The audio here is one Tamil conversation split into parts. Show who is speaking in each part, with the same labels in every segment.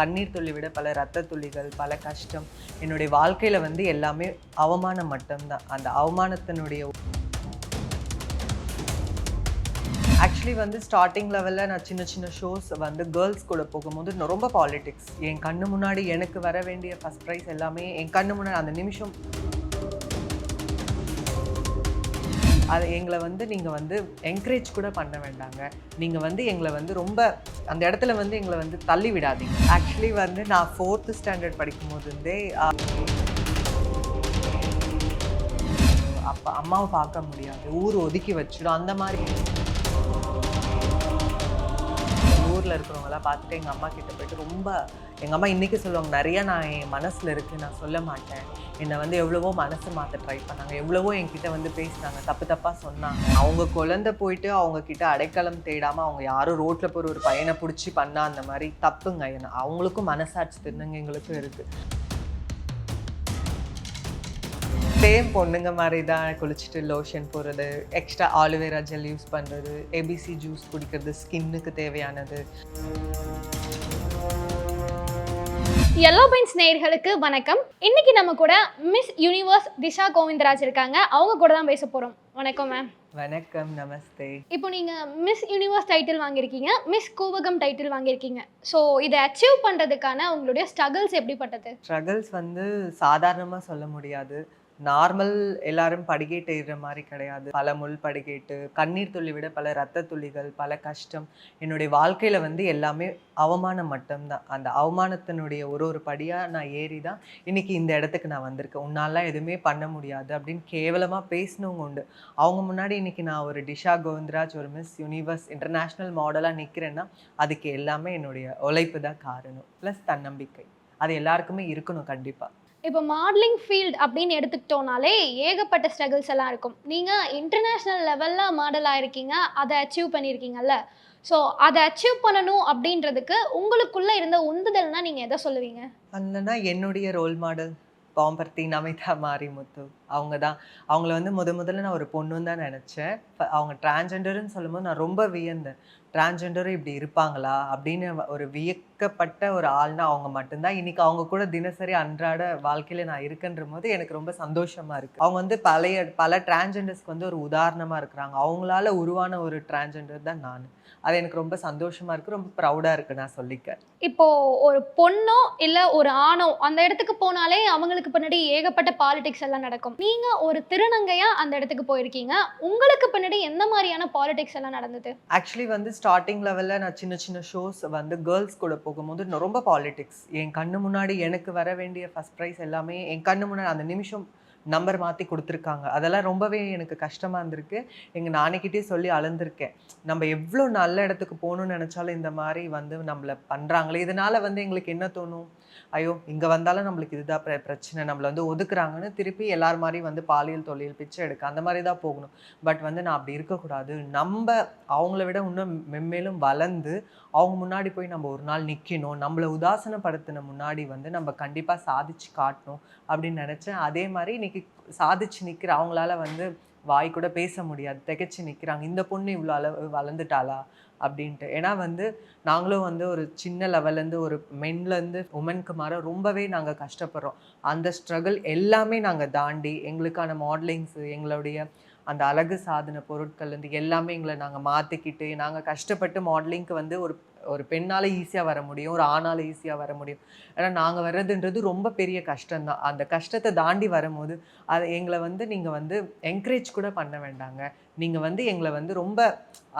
Speaker 1: கண்ணீர் துளி விட பல ரத்த துளிகள் பல கஷ்டம். என்னுடைய வாழ்க்கையில் வந்து எல்லாமே அவமானம் மட்டும்தான். அந்த அவமானத்தினுடைய ஆக்சுவலி வந்து ஸ்டார்டிங் லெவலில் நான் சின்ன சின்ன ஷோஸ் வந்து கேர்ள்ஸ் கூட போகும்போது ரொம்ப பாலிடிக்ஸ் என் கண்ணு முன்னாடி எனக்கு வர வேண்டிய ஃபஸ்ட் ப்ரைஸ் எல்லாமே என் கண்ணு முன்னாடி அந்த நிமிஷம் அது எங்களை வந்து நீங்கள் வந்து என்கரேஜ் கூட பண்ண வேண்டாங்க. நீங்கள் வந்து எங்களை வந்து ரொம்ப அந்த இடத்துல வந்து எங்களை வந்து தள்ளி விடாதீங்க. ஆக்சுவலி வந்து நான் ஃபோர்த்து ஸ்டாண்டர்ட் படிக்கும் போதுந்தே அப்பா அம்மாவை பார்க்க முடியாது. ஊர் ஒதுக்கி வச்சிடும். அந்த மாதிரி ஊரில் இருக்கிறவங்களாம் பார்த்துட்டு எங்கள் அம்மா கிட்ட போயிட்டு ரொம்ப எங்கள் அம்மா இன்றைக்கி சொல்லுவாங்க நிறையா நான் என் மனசில் இருக்குது நான் சொல்ல மாட்டேன். என்னை வந்து எவ்வளவோ மனசு மாற்ற ட்ரை பண்ணாங்க. எவ்வளவோ என்கிட்ட வந்து பேசினாங்க தப்பு தப்பாக சொன்னாங்க. அவங்க குழந்தை போயிட்டு அவங்க கிட்ட அடைக்கலம் தேடாமல் அவங்க யாரும் ரோட்டில் போகிற ஒரு பையனை பிடிச்சி பண்ணால் அந்த மாதிரி தப்புங்க. ஏன்னா அவங்களுக்கும் மனசாட்சி திருநங்கைங்களுக்கும் இருக்குது சேம் பொண்ணுங்க மாதிரி தான் குளிச்சுட்டு லோஷன் போடுறது extra aloe vera gel use பண்ணுறது ஏபிசி ஜூஸ் குடிக்கிறது ஸ்கின்னுக்கு தேவையானது.
Speaker 2: எல்லோ பெயின்ஸ் நேயர்களுக்கு வணக்கம். இன்னைக்கு நம்ம கூட மிஸ் யூனிவர்ஸ் திஷா கோவிந்தராஜ் இருக்காங்க. அவங்க கூட தான் பேச போறோம். வணக்கம் மேம்
Speaker 1: வணக்கம் நமஸ்தே.
Speaker 2: இப்போ நீங்க மிஸ் யூனிவர்ஸ் டைட்டில் வாங்கியிருக்கீங்க மிஸ் கூவகம் டைட்டில் வாங்கியிருக்கீங்க. ஸோ இதை அச்சீவ் பண்றதுக்கான உங்களுடைய ஸ்ட்ரகிள்ஸ் எப்படிப்பட்டது?
Speaker 1: ஸ்ட்ரகிள்ஸ் வந்து சாதாரணமாக சொல்ல முடியாது. நார்மல் எல்லாரும் படிக்கட்டு ஏறுற மாதிரி கிடையாது. பல முள் படுகேட்டு கண்ணீர் துளி விட பல ரத்த துளிகள் பல கஷ்டம். என்னுடைய வாழ்க்கையில் வந்து எல்லாமே அவமானம் மட்டும்தான். அந்த அவமானத்தினுடைய ஒரு ஒரு படியாக நான் ஏறி தான் இன்னைக்கு இந்த இடத்துக்கு நான் வந்திருக்கேன். உன்னாலாம் எதுவுமே பண்ண முடியாது அப்படின்னு கேவலமாக பேசினவங்க உண்டு. அவங்க முன்னாடி இன்னைக்கு நான் ஒரு டிஷா கோவிந்தராஜ் ஒரு மிஸ் யூனிவர்ஸ் இன்டர்நேஷ்னல் மாடலாக நிற்கிறேன்னா அதுக்கு எல்லாமே என்னுடைய உழைப்பு தான் காரணம். ப்ளஸ் தன்னம்பிக்கை. அது எல்லாருக்குமே இருக்கணும் கண்டிப்பாக
Speaker 2: இப்போ மாடலிங் ஃபீல்ட் அப்படின்னு எடுத்துக்கிட்டோனாலே ஏகப்பட்ட ஸ்ட்ரகிள்ஸ் எல்லாம் இருக்கும். நீங்கள் இன்டர்நேஷ்னல் லெவலில் மாடல் ஆகிருக்கீங்க அதை அச்சீவ் பண்ணியிருக்கீங்கல்ல. ஸோ அதை அச்சீவ் பண்ணணும் அப்படின்றதுக்கு உங்களுக்குள்ளே இருந்த உந்துதல்னா நீங்கள் எதை சொல்லுவீங்க?
Speaker 1: அந்தனா என்னுடைய ரோல் மாடல் பாம்பர்த்தி நமிதா மாரிமுத்து. அவங்க தான் அவங்கள வந்து முத முதல்ல நான் ஒரு பொண்ணுன்னு தான் நினச்சேன். அவங்க டிரான்ஜெண்டர்னு சொல்லும்போது நான் ரொம்ப வியந்தேன். டிரான்ஜெண்டரும் இப்படி இருப்பாங்களா? அப்படின்னு ஒரு வியக்கப்பட்ட ஒரு ஆள்னா அவங்க மட்டும்தான். இன்னைக்கு அவங்க கூட தினசரி அன்றாட வாழ்க்கையில் நான் இருக்கன்ற போது எனக்கு ரொம்ப சந்தோஷமாக இருக்குது அவங்க வந்து பழைய பல டிரான்ஜெண்டர்ஸ்க்கு வந்து ஒரு உதாரணமாக இருக்கிறாங்க. அவங்களால உருவான ஒரு டிரான்ஜெண்டர் தான் நான். அது எனக்கு ரொம்ப சந்தோஷமா இருக்கு. ரொம்ப ப்ரௌடா இருக்கு நான் சொல்லிக்க.
Speaker 2: இப்போ ஒரு பொண்ணோ இல்ல ஒரு ஆணோ அந்த இடத்துக்கு போனாலே அவங்களுக்கு பின்னாடி ஏகப்பட்ட பாலிடிக்ஸ் எல்லாம் நடக்கும். நீங்க ஒரு திருநங்கையா அந்த இடத்துக்கு போயிருக்கீங்க. உங்களுக்கு பின்னாடி எந்த மாதிரியான பாலிடிக்ஸ் எல்லாம் நடந்தது?
Speaker 1: ஆக்சுவலி வந்து ஸ்டார்டிங் லெவலில் நான் சின்ன சின்ன ஷோஸ் வந்து கேர்ள்ஸ் கூட போகும்போது ரொம்ப பாலிடிக்ஸ் என் கண்ணு முன்னாடி எனக்கு வர வேண்டிய ஃபஸ்ட் ப்ரைஸ் எல்லாமே என் கண்ணு முன்னாடி அந்த நிமிஷம் நம்பர் மாற்றி கொடுத்துருக்காங்க. அதெல்லாம் ரொம்பவே எனக்கு கஷ்டமாக இருந்திருக்கு. எங்கள் நானைக்கிட்டே சொல்லி அழுந்திருக்கேன் நம்ம எவ்வளோ நல்ல இடத்துக்கு போகணும்னு நினச்சாலும் இந்த மாதிரி வந்து நம்மளை பண்ணுறாங்களே இதனால் வந்து எங்களுக்கு என்ன தோணும்? ஐயோ இங்கே வந்தாலும் நம்மளுக்கு இதுதான் பிர- பிரச்சனை. நம்மளை வந்து ஒதுக்குறாங்கன்னு திருப்பி எல்லார் மாதிரி வந்து பாலியல் தொழில் பிச்சை எடுக்க அந்த மாதிரி தான் போகணும். பட் வந்து நான் அப்படி இருக்கக்கூடாது. நம்ம அவங்கள விட இன்னும் மென்மேலும் வளர்ந்து அவங்க முன்னாடி போய் நம்ம ஒரு நாள் நிற்கணும் நம்மளை உதாசனப்படுத்தின முன்னாடி வந்து நம்ம கண்டிப்பாக சாதிச்சு காட்டணும் அப்படின்னு நினச்சேன். அதே மாதிரி இன்னைக்கு சாதிச்சு நிற்கிற அவங்களால வந்து வாய் கூட பேச முடியாது. திகைச்சு நிற்கிறாங்க இந்த பொண்ணு இவ்வளோ அளவு வளர்ந்துட்டாளா? அப்படின்ட்டு. ஏன்னா வந்து நாங்களும் வந்து ஒரு சின்ன லெவல்லேருந்து ஒரு மென்லேருந்து உமனுக்கு மாற ரொம்பவே நாங்கள் கஷ்டப்படுறோம். அந்த ஸ்ட்ரகிள் எல்லாமே நாங்கள் தாண்டி எங்களுக்கான மாடலிங்ஸு எங்களுடைய அந்த அழகு சாதன பொருட்கள்லேருந்து எல்லாமே எங்களை நாங்கள் மாற்றிக்கிட்டு நாங்கள் கஷ்டப்பட்டு மாடலிங்க்கு வந்து ஒரு ஒரு பெண்ணால் ஈஸியாக வர முடியும் ஒரு ஆணால் ஈஸியாக வர முடியும். ஏன்னா நாங்கள் வர்றதுன்றது ரொம்ப பெரிய கஷ்டம்தான். அந்த கஷ்டத்தை தாண்டி வரும்போது அதை எங்களை வந்து நீங்கள் வந்து என்கரேஜ் கூட பண்ண வேண்டாங்க. நீங்கள் வந்து எங்களை வந்து ரொம்ப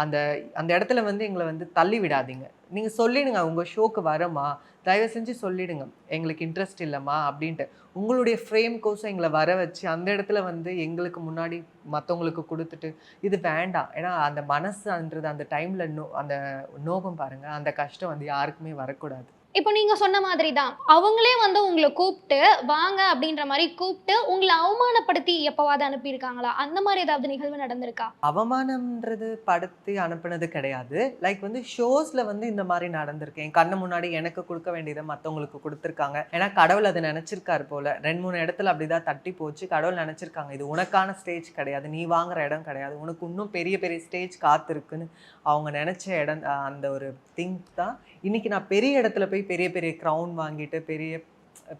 Speaker 1: அந்த அந்த இடத்துல வந்து எங்களை வந்து தள்ளி விடாதீங்க. நீங்கள் சொல்லிடுங்க உங்கள் ஷோக்கு வரமா? தயவு செஞ்சு சொல்லிடுங்க. எங்களுக்கு இன்ட்ரெஸ்ட் இல்லைம்மா அப்படின்ட்டு. உங்களுடைய ஃப்ரேம் கோசம் எங்களை வர வச்சு அந்த இடத்துல வந்து எங்களுக்கு முன்னாடி மற்றவங்களுக்கு கொடுத்துட்டு இது வேண்டாம். ஏன்னா அந்த மனசுன்றது அந்த டைமில் நோ அந்த நோகம் பாருங்கள் அந்த கஷ்டம் வந்து யாருக்குமே வரக்கூடாது.
Speaker 2: இப்போ நீங்க சொன்ன மாதிரி தான் அவங்களே வந்து உங்களை கூப்பிட்டு வாங்க அப்படின்ற மாதிரி கூப்பிட்டு உங்களை அவமானப்படுத்தி எப்பவாவது அனுப்பியிருக்காங்களா? அந்த மாதிரி ஏதாவது நிகழ்வு நடந்திருக்கா?
Speaker 1: அவமானம்ன்றது படுத்தி அனுப்புனது கிடையாது. லைக் வந்து ஷோஸ்ல வந்து இந்த மாதிரி நடந்திருக்கு. என் கண்ணு முன்னாடி எனக்கு கொடுக்க வேண்டியதை மற்றவங்களுக்கு கொடுத்துருக்காங்க. ஏன்னா கடவுள் அதை நினைச்சிருக்காரு போல. ரெண்டு மூணு இடத்துல அப்படிதான் தட்டி போச்சு. கடவுள் நினைச்சிருக்காங்க இது உனக்கான ஸ்டேஜ் கிடையாது. நீ வாங்குற இடம் கிடையாது. உனக்கு இன்னும் பெரிய பெரிய ஸ்டேஜ் காத்திருக்குன்னு. அவங்க நினைச்ச இடம் அந்த ஒரு திங்க் தான் இன்னைக்கு நான் பெரிய இடத்துல போய் பெரிய பெரிய க்ரௌன் வாங்கிட்டு பெரிய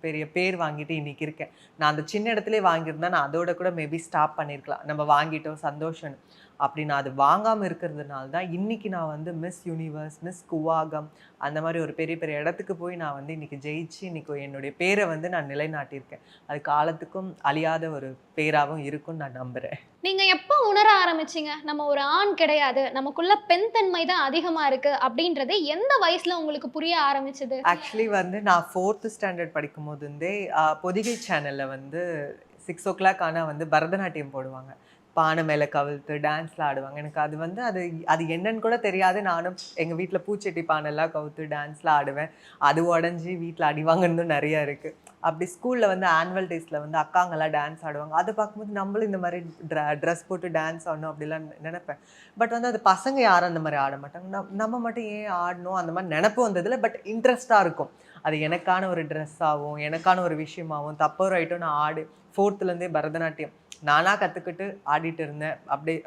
Speaker 1: பெரிய பேர் வாங்கிட்டு இன்னைக்கு இருக்கேன். நான் அந்த சின்ன இடத்துல வாங்கியிருந்தா நான் அதோட கூட மேபி ஸ்டாப் பண்ணியிருக்கலாம் நம்ம வாங்கிட்டோம் சந்தோஷம் அப்படி நான் அது வாங்காமல் இருக்கிறதுனால தான் இன்னைக்கு நான் வந்து மிஸ் யூனிவர்ஸ் மிஸ் குவாகம் அந்த மாதிரி ஒரு பெரிய பெரிய இடத்துக்கு போய் நான் வந்து இன்னைக்கு ஜெயிச்சு இன்னைக்கு என்னுடைய பேரை வந்து நான் நிலைநாட்டியிருக்கேன். அது காலத்துக்கும் அழியாத ஒரு பேராகவும் இருக்கும்னு நான் நம்புகிறேன்
Speaker 2: நீங்க எப்போ உணர ஆரம்பிச்சீங்க? நம்ம ஒரு ஆண் கிடையாது. நமக்குள்ள பெண் தன்மை தான் அதிகமா இருக்கு அப்படின்றது எந்த வயசுல உங்களுக்கு புரிய ஆரம்பிச்சது?
Speaker 1: ஆக்சுவலி வந்து நான் ஃபோர்த்து ஸ்டாண்டர்ட் படிக்கும் போது இருந்தே பொதிகை சேனலில் வந்து சிக்ஸ் ஓ கிளாக் ஆனால் வந்து பரதநாட்டியம் போடுவாங்க. பானை மேலே கவிழ்த்து டான்ஸ்லாம் ஆடுவாங்க. எனக்கு அது வந்து அது அது என்னன்னு கூட தெரியாது. நானும் எங்கள் வீட்டில் பூச்செட்டி பானைலாம் கவுத்து டான்ஸ்லாம் ஆடுவேன். அது உடஞ்சி வீட்டில் அடிவாங்கன்னு நிறைய இருக்குது அப்படி ஸ்கூலில் வந்து ஆனுவல் டேஸில் வந்து அக்காங்கெல்லாம் டான்ஸ் ஆடுவாங்க. அதை பார்க்கும்போது நம்மளும் இந்த மாதிரி ட்ர ட்ரெஸ் போட்டு டான்ஸ் ஆடணும் அப்படிலாம் நினைப்பேன். பட் வந்து அது பசங்க யாரும் அந்த மாதிரி ஆட மாட்டாங்க. நம்- நம்ம மட்டும் ஏன் ஆடணும்? அந்த மாதிரி நினப்பு வந்ததில்ல. பட் இன்ட்ரெஸ்டாக இருக்கும். அது எனக்கான ஒரு ட்ரெஸ்ஸாகவும் எனக்கான ஒரு விஷயமாகவும் தப்போ ரைட்டும் நான் ஆடு ஃபோர்த்துலேருந்தே பரதநாட்டியம். நானாக கற்றுக்கிட்டு ஆடிட்டு இருந்தேன். அப்படியே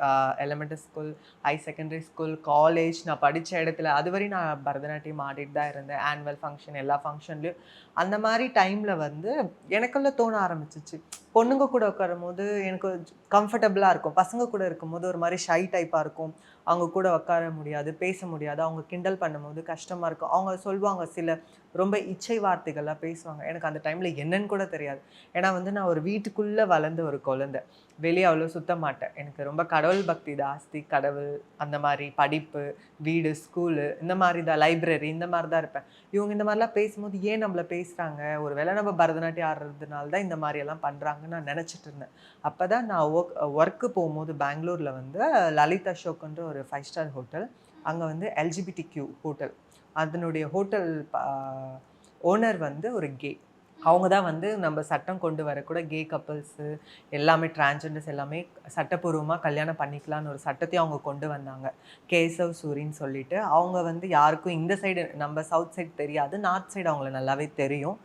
Speaker 1: elementary school high secondary school college நான் படித்த இடத்துல அதுவரை நான் பரதநாட்டியம் ஆடிட்டு தான் இருந்தேன். ஆனுவல் ஃபங்க்ஷன் எல்லா ஃபங்க்ஷன்லேயும் அந்த மாதிரி டைமில் வந்து எனக்குள்ளே தோண ஆரம்பிச்சிச்சு. பொண்ணுங்க கூட உட்காரும் போது எனக்கு கம்ஃபர்டபுளாக இருக்கும். பசங்க கூட இருக்கும்போது ஒரு மாதிரி ஷை டைப்பாக இருக்கும். அவங்க கூட உட்கார முடியாது பேச முடியாது. அவங்க கிண்டல் பண்ணும்போது கஷ்டமாக இருக்கும். அவங்க சொல்லுவாங்க சில ரொம்ப இச்சை வார்த்தைகள்லாம் பேசுவாங்க. எனக்கு அந்த டைமில் என்னன்னு கூட தெரியாது. ஏன்னா வந்து நான் ஒரு வீட்டுக்குள்ளே வளர்ந்த ஒரு குழந்தை. வெளியே அவ்வளோ சுத்த மாட்டேன். எனக்கு ரொம்ப கடவுள் பக்தி ஜாஸ்தி. கடவுள் அந்த மாதிரி படிப்பு வீடு ஸ்கூலு இந்த மாதிரி தான் லைப்ரரி இந்த மாதிரி தான் இருப்பேன். இவங்க இந்த மாதிரிலாம் பேசும்போது ஏன் நம்மள பேசுகிறாங்க ஒரு வேளை நம்ம பரதநாட்டியம் ஆடுறதுனால தான் இந்த மாதிரி எல்லாம் பண்ணுறாங்கன்னு நான் நினச்சிட்டு இருந்தேன். அப்போ தான் நான் ஒர்க் ஒர்க்கு போகும்போது பெங்களூரில் வந்து லலித் அசோக்ன்ற ஒரு ஃபைவ் ஸ்டார் ஹோட்டல் அங்கே வந்து எல்ஜிபிடி கியூ ஹோட்டல் அதனுடைய ஹோட்டல் ஓனர் வந்து ஒரு கே அவங்க தான் வந்து நம்ம சட்டம் கொண்டு வரக்கூட கே கப்பிள்ஸு எல்லாமே டிரான்ஸ்ஜெண்டர்ஸ் எல்லாமே சட்டப்பூர்வமாக கல்யாணம் பண்ணிக்கலான்னு ஒரு சட்டத்தையும் அவங்க கொண்டு வந்தாங்க. கேசவ் சூரின்னு சொல்லிட்டு அவங்க வந்து யாருக்கும் இந்த சைடு நம்ம சவுத் சைடு தெரியாது நார்த் சைடு அவங்கள நல்லாவே தெரியும்.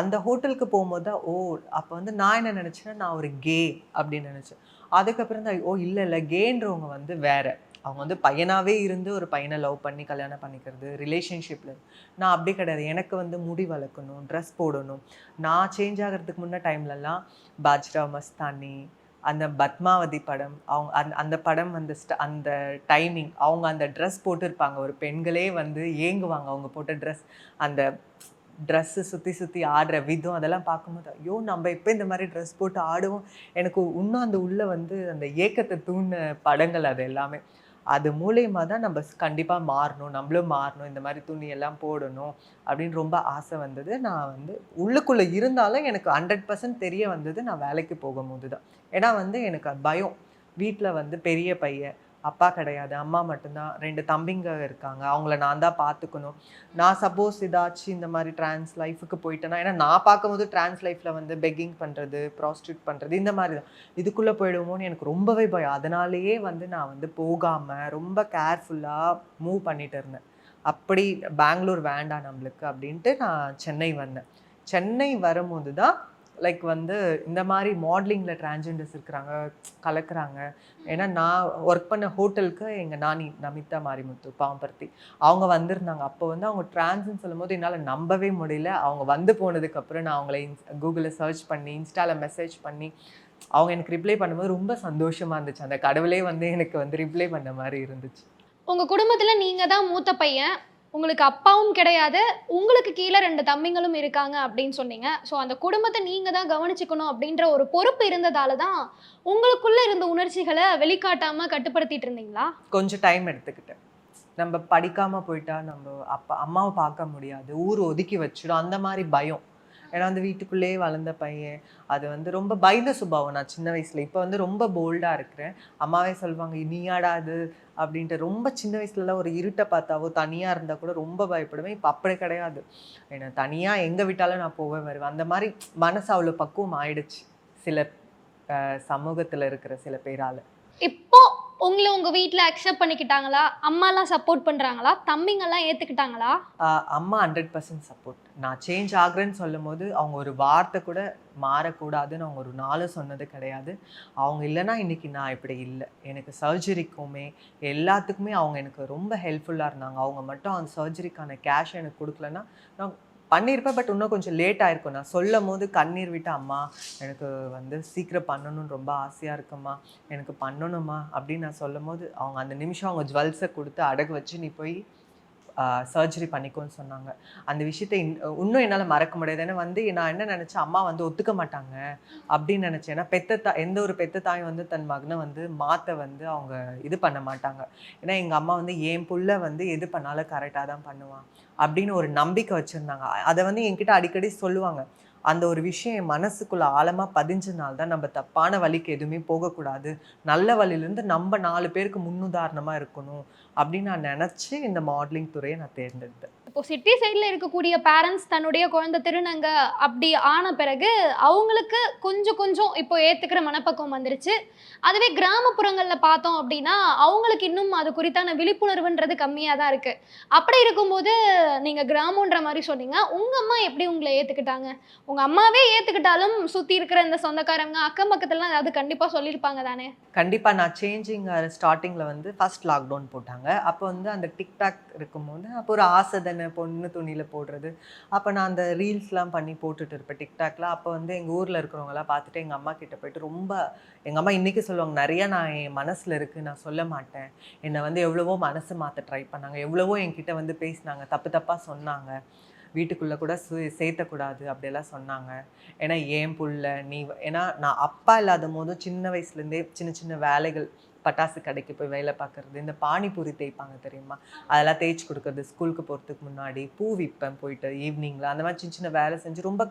Speaker 1: அந்த ஹோட்டலுக்கு போகும்போது தான் ஓ அப்போ வந்து நான் என்ன நினச்சேன்னா நான் ஒரு கே அப்படின்னு நினச்சேன். அதுக்கப்புறம் தான் ஓ இல்லை இல்லை கேன்றவங்க வந்து வேறு. அவங்க வந்து பையனாகவே இருந்து ஒரு பையனை லவ் பண்ணி கல்யாணம் பண்ணிக்கிறது ரிலேஷன்ஷிப்பில் நான் அப்படி கிடையாது. எனக்கு வந்து முடி வளர்க்கணும் ட்ரெஸ் போடணும். நான் சேஞ்ச் ஆகிறதுக்கு முன்னே டைம்லலாம் பாஜ்ரா மஸ்தானி அந்த பத்மாவதி படம் அவங்க அந்த அந்த படம் வந்து ஸ்ட அந்த டைமிங் அவங்க அந்த ட்ரெஸ் போட்டிருப்பாங்க. ஒரு பெண்களே வந்து ஏங்குவாங்க. அவங்க போட்ட ட்ரெஸ் அந்த ட்ரெஸ்ஸு சுற்றி சுற்றி ஆடுற விதம் அதெல்லாம் பார்க்கும்போது ஐயோ நம்ம இப்போ இந்த மாதிரி ட்ரெஸ் போட்டு ஆடுவோம்? எனக்கு இன்னும் அந்த உள்ளே வந்து அந்த ஏக்கத்தை தூண்டின படங்கள் அது எல்லாமே. அது மூலயமா தான் நம்ம கண்டிப்பாக மாறணும் நம்மளும் மாறணும் இந்த மாதிரி துணியெல்லாம் போடணும் அப்படின்னு ரொம்ப ஆசை வந்தது. நான் வந்து உள்ளுக்குள்ளே இருந்தாலும் எனக்கு ஹண்ட்ரட் பர்சன்ட் தெரிய வந்தது நான் வேலைக்கு போகும்போது தான் ஏன்னா வந்து எனக்கு பயம். வீட்டில் வந்து பெரிய பையன் அப்பா கிடையாது அம்மா மட்டும்தான். ரெண்டு தம்பிங்க இருக்காங்க. அவங்கள நான் தான் பார்த்துக்கணும். நான் சப்போஸ் ஏதாச்சும் இந்த மாதிரி ட்ரான்ஸ் லைஃபுக்கு போயிட்டேன்னா ஏன்னா நான் பார்க்கும்போது ட்ரான்ஸ் லைஃப்பில் வந்து பெக்கிங் பண்ணுறது ப்ராஸ்டியூட் பண்ணுறது இந்த மாதிரி தான். இதுக்குள்ளே போயிடுவோமோன்னு எனக்கு ரொம்பவே பயம். அதனாலேயே வந்து நான் வந்து போகாமல் ரொம்ப கேர்ஃபுல்லாக மூவ் பண்ணிட்டு இருந்தேன். அப்படி பெங்களூர் வேண்டாம் நம்மளுக்கு அப்படின்ட்டு நான் சென்னை வந்தேன். சென்னை வரும்போது தான் லைக் வந்து இந்த மாதிரி மாடலிங்கில் டிரான்ஜெண்டர்ஸ் இருக்கிறாங்க கலக்குறாங்க. ஏன்னா நான் ஒர்க் பண்ண ஹோட்டலுக்கு எங்கள் நானி நமிதா மாரிமுத்து பாம்பர்த்தி. அவங்க வந்திருந்தாங்க. அப்போ வந்து அவங்க டிரான்ஸ்ன்னு சொல்லும்போது என்னால் நம்பவே முடியல. அவங்க வந்து போனதுக்கப்புறம் நான் அவங்கள கூகுளில் சர்ச் பண்ணி இன்ஸ்டாவில் மெசேஜ் பண்ணி அவங்க எனக்கு ரிப்ளை பண்ணும்போது ரொம்ப சந்தோஷமாக இருந்துச்சு. அந்த கடவுளே வந்து எனக்கு வந்து ரிப்ளை பண்ண மாதிரி இருந்துச்சு.
Speaker 2: உங்கள் குடும்பத்தில் நீங்கள் தான் மூத்த பையன். உங்களுக்கு அப்பாவும் கிடையாது உங்களுக்கு கீழே ரெண்டு தம்பிங்களும் இருக்காங்க அப்படின்னு சொன்னீங்க. ஸோ அந்த குடும்பத்தை நீங்கள் தான் கவனிச்சுக்கணும் அப்படின்ற ஒரு பொறுப்பு இருந்ததால தான் உங்களுக்குள்ளே இருந்த உணர்ச்சிகளை வெளிக்காட்டாமல் கட்டுப்படுத்திட்டு இருந்தீங்களா?
Speaker 1: கொஞ்சம் டைம் எடுத்துக்கிட்டேன். நம்ம படிக்காமல் போயிட்டா நம்ம அப்பா அம்மாவை பார்க்க முடியாது. ஊர் ஒதுக்கி வச்சிடும். அந்த மாதிரி பயம். ஏன்னா அந்த வீட்டுக்குள்ளேயே வளர்ந்த பையன். அது வந்து ரொம்ப பயந்த சுபாவம் நான் சின்ன வயசில். இப்போ வந்து ரொம்ப போல்டாக இருக்கிறேன். அம்மாவே சொல்லுவாங்க நீயாடா அது? அப்படின்ட்டு ரொம்ப சின்ன வயசுலலாம் ஒரு இருட்டை பார்த்தாவோ தனியாக இருந்தால் கூட ரொம்ப பயப்படுவேன். இப்போ அப்படி கிடையாது. என்னை தனியாக எங்கே விட்டாலும் நான் போவேன் வருவேன். அந்த மாதிரி மனசு அவ்வளோ பக்குவம் ஆயிடுச்சு. சில சமூகத்தில் இருக்கிற சில பேரால்.
Speaker 2: இப்போ உங்களை உங்க வீட்டில் அக்செப்ட் பண்ணிக்கிட்டாங்களா? அம்மாலாம் சப்போர்ட் பண்றாங்களா? தம்பிங்கெல்லாம் ஏத்துக்கிட்டாங்களா?
Speaker 1: அம்மா ஹண்ட்ரட் பர்சன்ட் சப்போர்ட் நான் சேஞ்ச் ஆகுறேன்னு சொல்லும் போது அவங்க ஒரு வார்த்தை கூட மாறக்கூடாதுன்னு அவங்க ஒரு நாளும் சொன்னது கிடையாது. அவங்க இல்லைன்னா இன்னைக்கு நான் இப்படி இல்லை. எனக்கு சர்ஜரிக்குமே எல்லாத்துக்குமே அவங்க எனக்கு ரொம்ப ஹெல்ப்ஃபுல்லாக இருந்தாங்க. அவங்க மட்டும் அந்த சர்ஜரிக்கான கேஷ் எனக்கு கொடுக்கலன்னா நான் பண்ணியிருப்பேன் பட் இன்னும் கொஞ்சம் லேட் ஆயிருக்கும். நான் சொல்லும் போது கண்ணீர் விட்டு அம்மா எனக்கு வந்து சீக்கிரம் பண்ணணும்னு ரொம்ப ஆசையாக இருக்கும்மா. எனக்கு பண்ணணுமா அப்படின்னு நான் சொல்லும் போது அவங்க அந்த நிமிஷம் அவங்க ஜுவல்ஸை கொடுத்து அடகு வச்சு நீ போய் சர்ஜரி பண்ணிக்கோன்னு சொன்னாங்க. அந்த விஷயத்தை இன்- இன்னும் என்னால் மறக்க முடியாது. ஏன்னா வந்து நான் என்ன நினச்சேன்? அம்மா வந்து ஒத்துக்க மாட்டாங்க அப்படின்னு நினச்சேன். ஏன்னா பெத்த தா எந்த ஒரு பெத்த தாயும் வந்து தன் மகனை வந்து மாற்ற வந்து அவங்க இது பண்ண மாட்டாங்க. ஏன்னா எங்கள் அம்மா வந்து என் புள்ள வந்து எது பண்ணாலும் கரெக்டாக தான் பண்ணுவான். அப்படின்னு ஒரு நம்பிக்கை வச்சுருந்தாங்க. அதை வந்து என்கிட்ட அடிக்கடி சொல்லுவாங்க. அந்த ஒரு விஷயம் என் மனசுக்குள்ளே ஆழமாக பதிஞ்சனால தான் நம்ம தப்பான வழிக்கு எதுவுமே போகக்கூடாது. நல்ல வழியிலேருந்து நம்ம நாலு பேருக்கு முன்னுதாரணமாக இருக்கணும். அப்படின்னு நான் நினச்சி இந்த மாடலிங் துறையை நான் தேர்ந்தெடுத்தேன்.
Speaker 2: இப்போ சிட்டி சைடில் இருக்கக்கூடிய பேரண்ட்ஸ் தன்னுடைய குழந்தை திருநங்க அப்படி ஆன பிறகு அவங்களுக்கு கொஞ்சம் கொஞ்சம் இப்போ ஏற்றுக்கிற மனப்பக்குவம் வந்துருச்சு. அதுவே கிராமப்புறங்களில் பார்த்தோம் அப்படின்னா அவங்களுக்கு இன்னும் அது குறித்தான விழிப்புணர்வுன்றது கம்மியாக தான் இருக்குது அப்படி இருக்கும்போது நீங்கள் கிராமன்ற மாதிரி சொன்னீங்க. உங்கள் அம்மா எப்படி உங்களை ஏற்றுக்கிட்டாங்க உங்கள் அம்மாவே ஏற்றுக்கிட்டாலும் சுற்றி இருக்கிற இந்த சொந்தக்காரங்க அக்கம் பக்கத்துலலாம் ஏதாவது கண்டிப்பாக சொல்லியிருப்பாங்க தானே?
Speaker 1: கண்டிப்பாக நான் சேஞ்சிங் ஸ்டார்டிங்கில் வந்து ஃபர்ஸ்ட் லாக்டவுன் போட்டாங்க. அப்போ வந்து அந்த டிக்டாக் இருக்கும்போது அப்போ ஒரு ஆசை தானே பொண்ணு துணியில் போடுறது. அப்போ நான் அந்த ரீல்ஸ்லாம் பண்ணி போட்டுட்டு இருப்பேன் டிக்டாக்ல. அப்போ வந்து எங்கள் ஊரில் இருக்கிறவங்களாம் பார்த்துட்டு எங்கள் அம்மா கிட்ட போயிட்டு ரொம்ப எங்கள் அம்மா இன்றைக்கி சொல்லுவாங்க நிறையா நான் என் மனசில் இருக்குது நான் சொல்ல மாட்டேன். என்னை வந்து எவ்வளவோ மனசு மாற்ற ட்ரை பண்ணாங்க. எவ்வளவோ என்கிட்ட வந்து பேசினாங்க தப்பு தப்பாக சொன்னாங்க. வீட்டுக்குள்ளே கூட சு சேர்த்தக்கூடாது அப்படியெல்லாம் சொன்னாங்க. ஏன்னா ஏன் புள்ள நீ ஏன்னா நான் அப்பா இல்லாத போதும் சின்ன வயசுலேருந்தே சின்ன சின்ன வேலைகள் பட்டாசு கடைக்கு போய் வேலை பார்க்குறது இந்த பானிபூரி தேய்ப்பாங்க தெரியுமா? அதெல்லாம் தேய்ச்சி கொடுக்குறது ஸ்கூலுக்கு போகிறதுக்கு முன்னாடி பூ விற்பேன் போயிட்டு ஈவினிங்கில் அந்த மாதிரி சின்ன சின்ன வேலை செஞ்சு ரொம்ப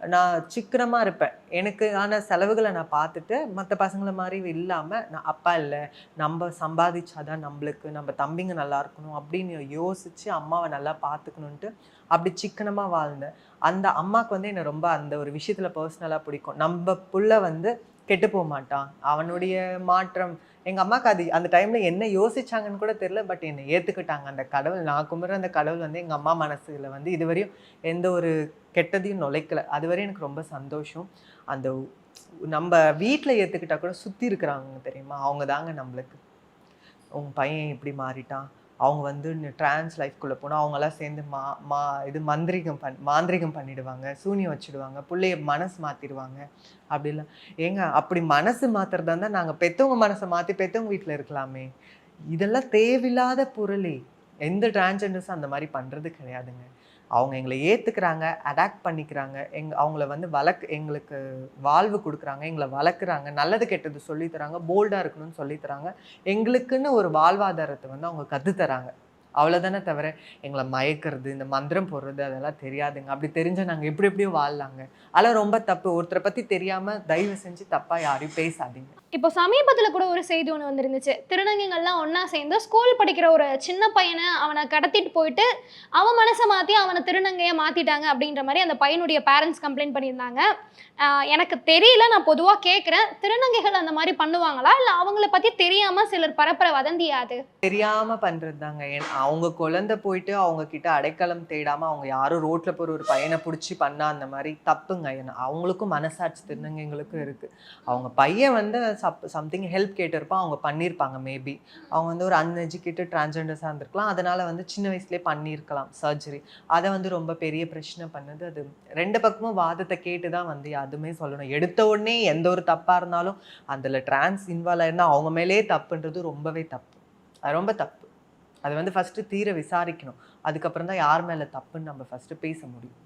Speaker 1: நான் சிக்கனமாக இருப்பேன். எனக்கு ஆன செலவுகளை நான் பார்த்துட்டு மற்ற பசங்களை மாதிரி இல்லாமல் நான் அப்பா இல்லை நம்ம சம்பாதிச்சாதான் நம்மளுக்கு நம்ம தம்பிங்க நல்லா இருக்கணும் அப்படின்னு யோசித்து அம்மாவை நல்லா பார்த்துக்கணுன்ட்டு அப்படி சிக்கனமாக வாழ்ந்தேன். அந்த அம்மாவுக்கு வந்து என்னை ரொம்ப அந்த ஒரு விஷயத்தில் பர்சனலாக பிடிக்கும். நம்ம புள்ள வந்து கெட்டு போக மாட்டான். அவனுடைய மாற்றம் எங்கள் அம்மாவுக்கு அது அந்த டைமில் என்ன யோசிச்சாங்கன்னு கூட தெரியல பட் என்னை ஏற்றுக்கிட்டாங்க அந்த கடவுள் நான் கும்பிட்ற அந்த கடவுள் வந்து எங்கள் அம்மா மனசில் வந்து இதுவரையும் எந்த ஒரு கெட்டதையும் நுழைக்கல. அதுவரையும் எனக்கு ரொம்ப சந்தோஷம். அந்த நம்ம வீட்டில் ஏற்றுக்கிட்டா கூட சுற்றி இருக்கிறாங்க தெரியுமா? அவங்க தாங்க நம்மளுக்கு. உங்கள் பையன் இப்படி மாறிட்டான். அவங்க வந்து ட்ரான்ஸ் லைஃப்குள்ளே போனால் அவங்கெல்லாம் சேர்ந்து மா மா இது மந்திரிகம் பண் மாந்திரிகம் பண்ணிடுவாங்க சூனியம் வச்சுடுவாங்க பிள்ளைய மனசு மாற்றிடுவாங்க அப்படிலாம். ஏங்க அப்படி மனசு மாற்றுறதா இருந்தால் நாங்கள் பெற்றவங்க மனசை மாற்றி பெற்றவங்க வீட்டில் இருக்கலாமே. இதெல்லாம் தேவையில்லாத பொருளே. எந்த டிரான்ஸ்ஜெண்டர்ஸும் அந்த மாதிரி பண்ணுறது கிடையாதுங்க. அவங்க எங்களை ஏற்றுக்கிறாங்க அடாக்ட் பண்ணிக்கிறாங்க எங் அவங்கள வந்து வளர்க் எங்களுக்கு வாழ்வு கொடுக்குறாங்க எங்களை வளர்க்குறாங்க நல்லது கெட்டது சொல்லித் தராங்க போல்டாக இருக்கணும்னு சொல்லித் தராங்க எங்களுக்குன்னு ஒரு வாழ்வாதாரத்தை வந்து அவங்க கற்றுத்தராங்க அவ்வளோதானே தவிர எங்களை மயக்கிறது இந்த மந்திரம் போடுறது அதெல்லாம் தெரியாதுங்க. அப்படி தெரிஞ்சால் நாங்கள் எப்படி எப்படியோ வாழலாங்க அதெல்லாம் ரொம்ப தப்பு. ஒருத்தரை பற்றி தெரியாமல் தயவு செஞ்சு தப்பாக யாரையும் பேசாதீங்க.
Speaker 2: இப்போ சமீபத்தில் கூட ஒரு செய்தி ஒன்று வந்திருந்துச்சு. திருநங்கைகள்லாம் ஒன்றா சேர்ந்து ஸ்கூல் படிக்கிற ஒரு சின்ன பையனை அவனை கடத்திட்டு போயிட்டு அவன் மனசை மாற்றி அவனை திருநங்கையை மாற்றிட்டாங்க அப்படின்ற மாதிரி அந்த பையனுடைய பேரண்ட்ஸ் கம்ப்ளைண்ட் பண்ணியிருந்தாங்க. எனக்கு தெரியல நான் பொதுவாக கேட்குறேன் திருநங்கைகள் அந்த மாதிரி பண்ணுவாங்களா? இல்லை அவங்கள பற்றி தெரியாமல் சிலர் பரப்புற வதந்தியா அது?
Speaker 1: தெரியாமல் பண்ணுறது தாங்க அவங்க குழந்தை போயிட்டு அவங்க கிட்ட அடைக்கலம் தேடாமல் அவங்க யாரும் ரோட்டில் போகிற ஒரு பையனை பிடிச்சி பண்ணா அந்த மாதிரி தப்புங்க. ஏன்னா அவங்களுக்கும் மனசாட்சி திருநங்கைங்களுக்கும் இருக்குது அவங்க பையன் வந்து சப் சம்திங் ஹெல்ப் கேட்டிருப்பான் அவங்க பண்ணியிருப்பாங்க மேபி அவங்க வந்து ஒரு அன்எஜுகேட்டட் டிரான்ஸ்ஜெண்டர்ஸாக இருந்திருக்கலாம். அதனால் வந்து சின்ன வயசுலேயே பண்ணியிருக்கலாம் சர்ஜரி அதை வந்து ரொம்ப பெரிய பிரச்சனை பண்ணது. அது ரெண்டு பக்கமும் வாதத்தை கேட்டு தான் வந்து அதுவுமே சொல்லணும். எடுத்த உடனே எந்த ஒரு தப்பாக இருந்தாலும் அதில் டிரான்ஸ் இன்வால்வ் ஆயிருந்தால் அவங்க மேலே தப்புன்றது ரொம்பவே தப்பு. அது ரொம்ப தப்பு. அது வந்து ஃபஸ்ட்டு தீர விசாரிக்கணும். அதுக்கப்புறம் தான் யார் மேலே தப்புன்னு நம்ம ஃபஸ்ட்டு பேச முடியும்.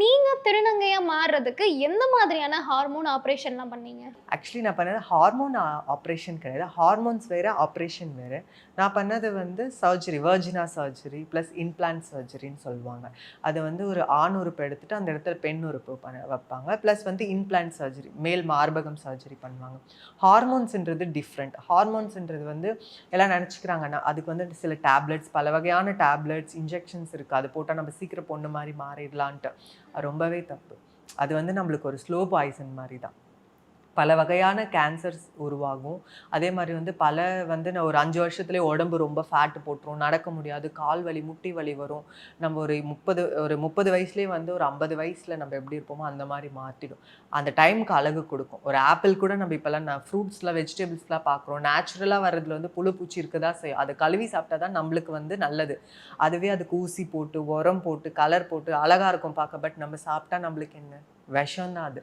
Speaker 2: நீ நீங்கள் திருநங்கையாக மாறுறதுக்கு எந்த மாதிரியான ஹார்மோன் ஆப்ரேஷன்லாம் பண்ணீங்க?
Speaker 1: ஆக்சுவலி நான் பண்ணது ஹார்மோன் ஆப்ரேஷன் கிடையாது. ஹார்மோன்ஸ் வேறு ஆப்ரேஷன் வேறு. நான் பண்ணது வந்து surgery vagina surgery plus implant சர்ஜரின்னு சொல்லுவாங்க. அது வந்து ஒரு ஆண் உறுப்பு எடுத்துகிட்டு அந்த இடத்துல பெண் உறுப்பு பண்ண வைப்பாங்க. ப்ளஸ் வந்து இன்பிளான்ட் சர்ஜரி மேல் மார்பகம் சர்ஜரி பண்ணுவாங்க. ஹார்மோன்ஸ்ன்றது டிஃப்ரெண்ட் ஹார்மோன்ஸ்ன்றது வந்து எல்லாம் நினச்சிக்கிறாங்கன்னா அதுக்கு வந்து சில டேப்லெட்ஸ் பல வகையான டேப்லெட்ஸ் இன்ஜெக்ஷன்ஸ் இருக்குது அது போட்டால் நம்ம சீக்கிரம் பொண்ணு மாதிரி மாறிடலான்ட்டு. ரொம்ப ரொம்பவே தப்பு. அது வந்து நம்மளுக்கு ஒரு ஸ்லோ பாய்சன் மாதிரி தான். பல வகையான கேன்சர்ஸ் உருவாகும். அதே மாதிரி வந்து பல வந்து நான் ஒரு அஞ்சு வருஷத்துலேயே உடம்பு ரொம்ப ஃபேட்டு போட்டுரும். நடக்க முடியாது. கால் வலி முட்டி வலி வரும். நம்ம ஒரு முப்பது ஒரு முப்பது வயசுலேயே வந்து ஒரு ஐம்பது வயசில் நம்ம எப்படி இருப்போமோ அந்த மாதிரி மாற்றிடும் அந்த டைமுக்கு அழகு கொடுக்கும். ஒரு ஆப்பிள் கூட நம்ம இப்போல்லாம் நான் ஃப்ரூட்ஸ்லாம் வெஜிடபிள்ஸ்லாம் பார்க்குறோம். நேச்சுரலாக வர்றதுல வந்து புழு பூச்சி இருக்கதா செய்யும். அதை கழுவி சாப்பிட்டா தான் நம்மளுக்கு வந்து நல்லது. அதுவே அதுக்கு ஊசி போட்டு உரம் போட்டு கலர் போட்டு அழகாக இருக்கும் பார்க்க. பட் நம்ம சாப்பிட்டா நம்மளுக்கு என்ன? விஷம் தான் அது.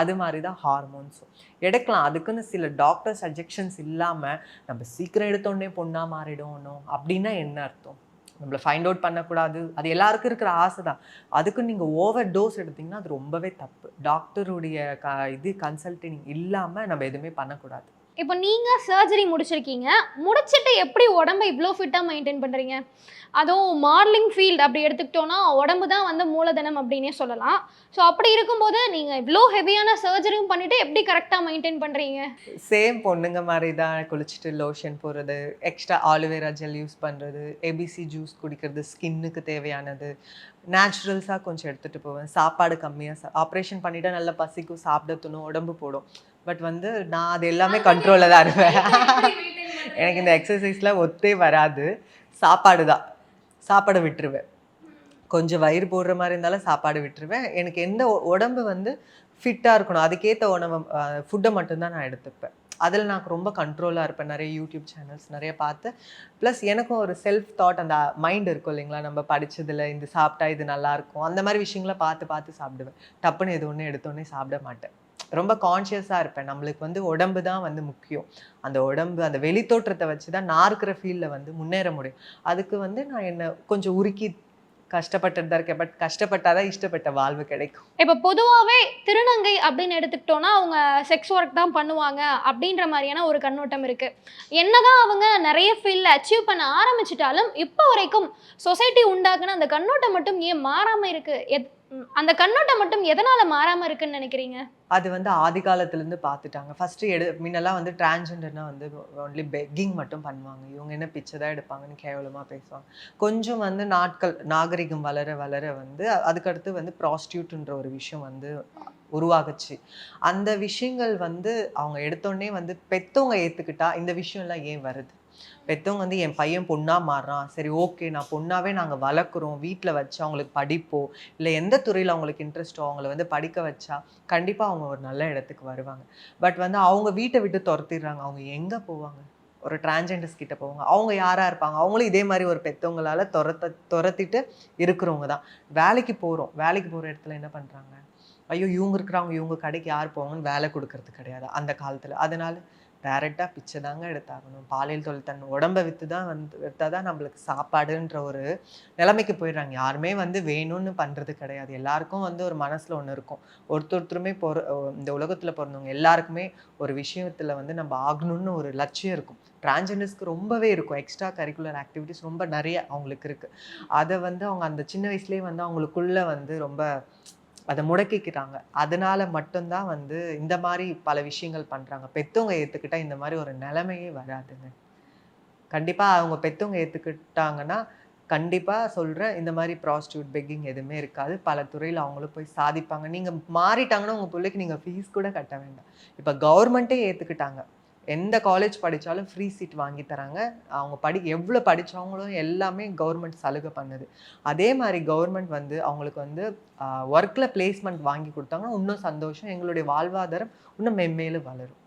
Speaker 1: அது மாதிரி தான் ஹார்மோன்ஸும் எடுக்கலாம் அதுக்குன்னு சில டாக்டர் சஜெக்ஷன்ஸ் இல்லாமல் நம்ம சீக்கிரம் எடுத்தோடனே பொண்ணாக மாறிடணும் அப்படின்னா என்ன அர்த்தம்? நம்மளை ஃபைண்ட் அவுட் பண்ணக்கூடாது. அது எல்லாருக்கும் இருக்கிற ஆசை தான் அதுக்கு நீங்கள் ஓவர் டோஸ் எடுத்தீங்கன்னா அது ரொம்பவே தப்பு. டாக்டருடைய க இது கன்சல்டிங் இல்லாமல் நம்ம எதுவுமே பண்ணக்கூடாது.
Speaker 2: இப்போ நீங்கள் சர்ஜரி முடிச்சிருக்கீங்க முடிச்சிட்டு எப்படி உடம்பை இவ்வளோ ஃபிட்டாக மெயின்டைன் பண்ணுறீங்க அதுவும் மாடலிங் ஃபீல்டு அப்படி எடுத்துக்கிட்டோன்னா உடம்பு தான் வந்து மூலதனம் அப்படின்னே சொல்லலாம். ஸோ அப்படி இருக்கும்போது நீங்கள் இவ்வளோ ஹெவியான சர்ஜரியும் பண்ணிவிட்டு எப்படி கரெக்டாக மெயின்டைன் பண்ணுறீங்க
Speaker 1: சேம் பொண்ணுங்க மாதிரி தான் குளிச்சுட்டு லோஷன் போடுறது extra aloe vera gel use பண்ணுறது ஏபிசி ஜூஸ் குடிக்கிறது ஸ்கின்னுக்கு தேவையானது. நேச்சுரல்ஸாக கொஞ்சம் எடுத்துகிட்டு போவேன். சாப்பாடு கம்மியாக ஆப்ரேஷன் பண்ணிவிட்டால் நல்லா பசிக்கும் சாப்பிட தோணும் உடம்பு போடும். பட் வந்து நான் அது எல்லாமே கண்ட்ரோலில் தான் இருப்பேன் எனக்கு இந்த எக்ஸசைஸ்லாம் ஒத்தே வராது. சாப்பாடு தான் சாப்பாடை விட்டுருவேன். கொஞ்சம் வயிறு போடுற மாதிரி இருந்தாலும் சாப்பாடு விட்டுருவேன். எனக்கு எந்த உடம்பு வந்து ஃபிட்டாக இருக்கணும் அதுக்கேற்ற உணவு ஃபுட்டை மட்டும்தான் நான் எடுத்துப்பேன். அதில் நான் ரொம்ப கண்ட்ரோலாக இருப்பேன். நிறைய யூடியூப் சேனல்ஸ் நிறைய பார்த்து. ப்ளஸ் எனக்கும் ஒரு செல்ஃப் தாட் அந்த மைண்ட் இருக்கும் இல்லைங்களா? நம்ம படித்ததில் இது சாப்பிட்டா இது நல்லாயிருக்கும் அந்த மாதிரி விஷயங்களை பார்த்து பார்த்து சாப்பிடுவேன். டப்புன்னு எது ஒன்று எடுத்தோடனே சாப்பிட மாட்டேன். ரொம்ப கான்ஷியஸாக இருப்பேன். நம்மளுக்கு வந்து உடம்பு தான் வந்து முக்கியம். அந்த உடம்பு அந்த வெளித்தோற்றத்தை வச்சு தான் நான் இருக்கிற ஃபீல்டில் வந்து முன்னேற முடியும். அதுக்கு வந்து நான் என்னை கொஞ்சம் உருக்கி கஷ்டப்பட்டு தான் இருக்கேன். பட் கஷ்டப்பட்டாதான் இஷ்டப்பட்ட வாழ்வு கிடைக்கும்.
Speaker 2: இப்போ பொதுவாகவே திருநங்கை அப்படின்னு எடுத்துக்கிட்டோன்னா அவங்க செக்ஸ் ஒர்க் தான் பண்ணுவாங்க அப்படின்ற மாதிரியான ஒரு கண்ணோட்டம் இருக்கு. என்னதான் அவங்க நிறைய ஃபீல்டில் அச்சீவ் பண்ண ஆரம்பிச்சிட்டாலும் இப்போ வரைக்கும் சொசைட்டி உண்டாக்குன அந்த கண்ணோட்டம் மட்டும் ஏன் மாறாமல் இருக்கு? எத்- அந்த கண்ணோட்டம் மட்டும் எதனால மாறாம இருக்குன்னு நினைக்கிறீங்க?
Speaker 1: அது வந்து ஆதி காலத்துலேருந்து பார்த்துட்டாங்க. ஃபஸ்ட்டு எடு முன்னெல்லாம் வந்து டிரான்ஜெண்டர்னா வந்து ஒன்லி பெக்கிங் மட்டும் பண்ணுவாங்க. இவங்க என்ன பிச்சை தான் எடுப்பாங்கன்னு கேவலமாக பேசுவாங்க. கொஞ்சம் வந்து நாட்கள் நாகரிகம் வளர வளர வந்து அதுக்கடுத்து வந்து ப்ராஸ்டியூட்ன்ற ஒரு விஷயம் வந்து உருவாகுச்சு. அந்த விஷயங்கள் வந்து அவங்க எடுத்தோடனே வந்து பெத்தவங்க ஏற்றுக்கிட்டா இந்த விஷயம்லாம் ஏன் வருது? பெத்தவங்க வந்து என் பையன் பொண்ணாக மாறுறான். சரி ஓகே நான் பொண்ணாகவே நாங்கள் வளர்க்குறோம். வீட்டில் வச்சு அவங்களுக்கு படிப்போ இல்லை எந்த துறையில் அவங்களுக்கு இன்ட்ரெஸ்ட்டோ அவங்கள வந்து படிக்க வச்சா கண்டிப்பாக அவங்க ஒரு நல்ல இடத்துக்கு வருவாங்க. பட் வந்து அவங்க வீட்டை விட்டு துரத்திடுறாங்க. அவங்க எங்கே போவாங்க? ஒரு டிரான்ஜெண்டர்ஸ் கிட்ட போவாங்க. அவங்க யாராக இருப்பாங்க? அவங்களும் இதே மாதிரி ஒரு பெற்றவங்களால் துரத்த துரத்திட்டு இருக்கிறவங்க தான். வேலைக்கு போகிறோம் வேலைக்கு போகிற இடத்துல என்ன பண்ணுறாங்க ஐயோ இவங்க இருக்கிறாங்க. இவங்க கடைக்கு யார் போவாங்கன்னு வேலை கொடுக்கறது கிடையாது அந்த காலத்தில். அதனால் டேரெக்டாக பிச்சை தாங்க எடுத்தாகணும். பாலியல் தொழில் தன் உடம்பை விற்று தான் வந்து விற்றா தான் நம்மளுக்கு சாப்பாடுன்ற ஒரு நிலைமைக்கு போயிடுறாங்க. யாருமே வந்து வேணும்னு பண்ணுறது கிடையாது. எல்லாருக்கும் வந்து ஒரு மனசில் ஒன்று இருக்கும். ஒருத்தர் ஒருத்தருமே பொற இந்த உலகத்தில் பிறந்தவங்க எல்லாருக்குமே ஒரு விஷயத்தில் வந்து நம்ம ஆகணும்னு ஒரு லட்சியம் இருக்கும். டிரான்ஜெண்டர்ஸ்க்கு ரொம்பவே இருக்கும். எக்ஸ்ட்ரா கரிக்குலர் ஆக்டிவிட்டிஸ் ரொம்ப நிறைய அவங்களுக்கு இருக்குது அதை வந்து அவங்க அந்த சின்ன வயசுலேயே வந்து அவங்களுக்குள்ளே வந்து ரொம்ப அதை முடக்கிக்கிறாங்க அதனால மட்டும்தான் வந்து இந்த மாதிரி பல விஷயங்கள் பண்ணுறாங்க பெற்றவங்க ஏற்றுக்கிட்டால் இந்த மாதிரி ஒரு நிலைமையே வராதுங்க. கண்டிப்பாக அவங்க பெற்றவங்க ஏற்றுக்கிட்டாங்கன்னா கண்டிப்பாக சொல்கிறேன் இந்த மாதிரி ப்ராஸ்டியூட் பெக்கிங் எதுவுமே இருக்காது. பல துறையில் அவங்களும் போய் சாதிப்பாங்க. நீங்கள் மாறிட்டாங்கன்னா உங்கள் பிள்ளைக்கு நீங்கள் ஃபீஸ் கூட கட்ட வேண்டாம். இப்போ கவர்மெண்ட்டே ஏற்றுக்கிட்டாங்க எந்த காலேஜ் படித்தாலும் ஃப்ரீ சீட் வாங்கி தராங்க. அவங்க படி எவ்வளோ படித்தவங்களும் எல்லாமே கவர்மெண்ட் சலுகை பண்ணுது. அதே மாதிரி கவர்மெண்ட் வந்து அவங்களுக்கு வந்து ஒர்க்கில் பிளேஸ்மெண்ட் வாங்கி கொடுத்தாங்கன்னா இன்னும் சந்தோஷம் எங்களுடைய வாழ்வாதாரம் இன்னும் மென்மேலும் வளரும்.